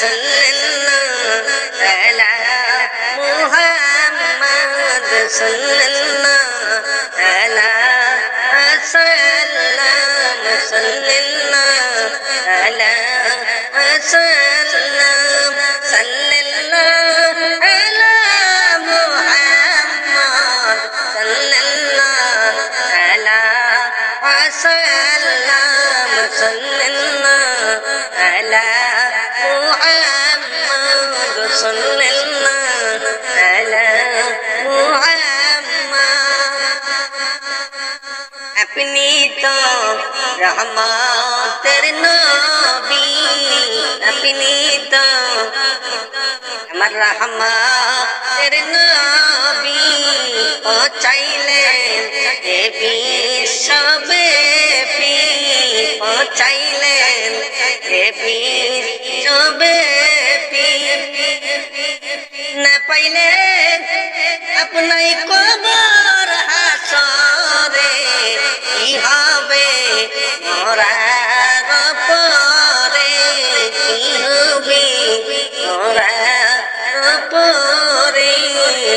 صلى الله على محمد صلى الله على سلام صلى الله على سلام صلى الله على محمد صلى الله على وسلم صلى الله على তো রহমতের নবী, আপনি তো আমার রহমতের নবী। ও চাইলে এ বিশ্ববে পি ও চাইলে এ বিশ্ববে পি না পাইলে আপনাই কবর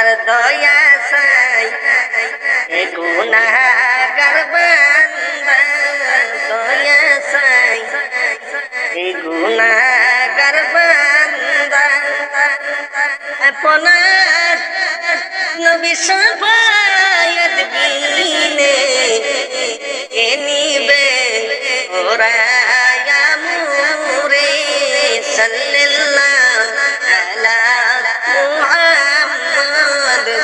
আপনার দয়া সাই এ গুনাহগার বান্দা দয়া সাই এ বান্দা আপনার নবী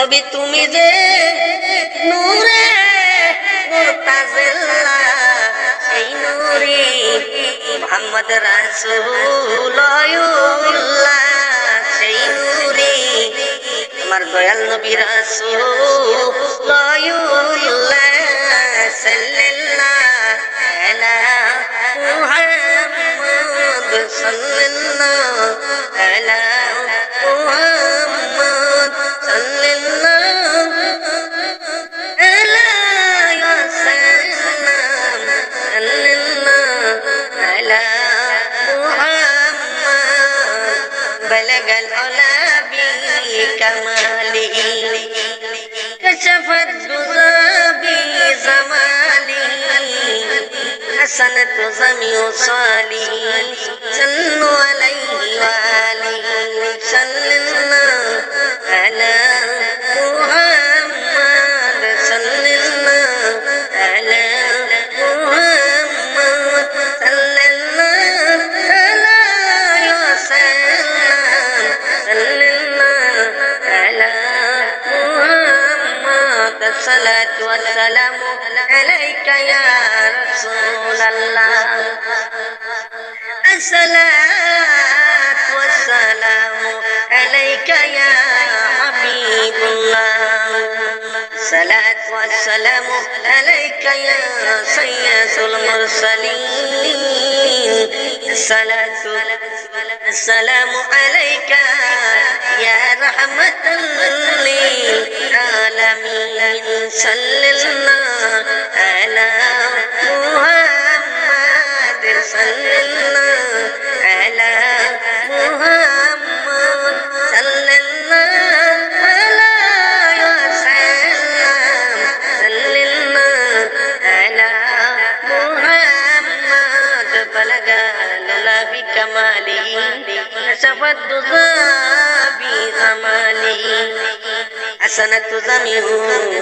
নবী তুমি যে নূরে মুতাজিল্লা, সেই নূরি মোহাম্মদ রাসূলুল্লাহ, সেই নূরি আমার দয়াল নবী রাসূলুল্লাহ, সাল্লাল্লাহু আলা মুহাম্মদ সাল্লাল্লাহু আলা بلغ العلا كمالي إيه. كشفت بذا زمالي إيه. حسنت زمي صالي إيه. صلوا عليه وآله صلى على الصلاة والسلام عليك يا رسول الله. الصلاة والسلام عليك يا حبيب الله. الصلاة والسلام عليك يا سيد المرسلين. الصلاة السلام عليك يا رحمة للعالمين كمالي نشفت ذابي غمالي الحسنة جميع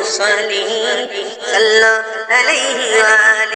صالحين صلى عليه وآله